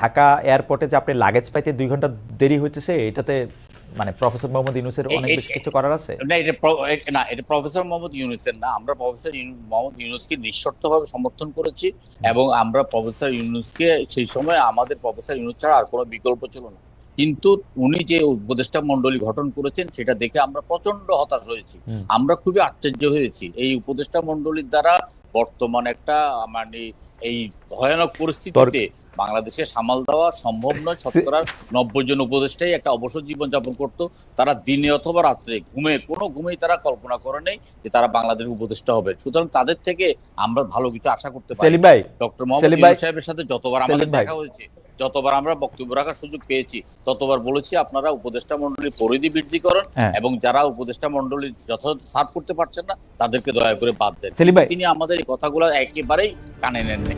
ঢাকা এয়ারপোর্টে যে আপনি লাগেজ পাইতে দুই ঘণ্টা দেরি হইতেছে এটাতে মানে প্রফেসর মোহাম্মদ ইউনুসের অনেক বেশি কিছু করার আছে? না এটা না এটা প্রফেসর মোহাম্মদ ইউনুসের না আমরা প্রফেসর মোহাম্মদ ইউনুসকে নিঃশর্তভাবে সমর্থন করেছি এবং আমরা প্রফেসর ইউনুসকে সেই সময় আমাদের প্রফেসর ইউনুস ছাড়া আর কোনো বিকল্প ছিল না। কিন্তু উনি যে উপদেষ্টা মণ্ডলী গঠন করেছেন সেটা দেখে আমরা প্রচণ্ড হতাশ হয়েছি। আমরা খুবই আশ্চর্য হয়েছি। এই উপদেষ্টা মণ্ডলীর দ্বারা বর্তমান একটা মানে এই ভয়ানক পরিস্থিতিতে বাংলাদেশে সামাল দেওয়া সম্ভব নয়। শতকরা নব্বই জন উপদেষ্টাই একটা অবসর জীবন যাপন করত। তারা দিনে অথবা রাত্রে ঘুমে কোনো ঘুমেই তারা কল্পনা করে নেই যে তারা বাংলাদেশ উপদেষ্টা হবে। সুতরাং তাদের থেকে আমরা ভালো কিছু আশা করতে পারি। ডক্টর মোহাম্মদ সাহেবের সাথে যতবার আমাদের দেখা হয়েছে যতবার আমরা বক্তব্য রাখার সুযোগ পেয়েছি ততবার বলেছি আপনারা উপদেষ্টা মন্ডলীর পরিধি বৃদ্ধি করেন হ্যাঁ। এবং যারা উপদেষ্টা মন্ডলীর যথাযথ সার্ভ করতে পারছেন না তাদেরকে দয়া করে বাদ দেন। তিনি আমাদের এই কথাগুলো একেবারেই কানে নেননি।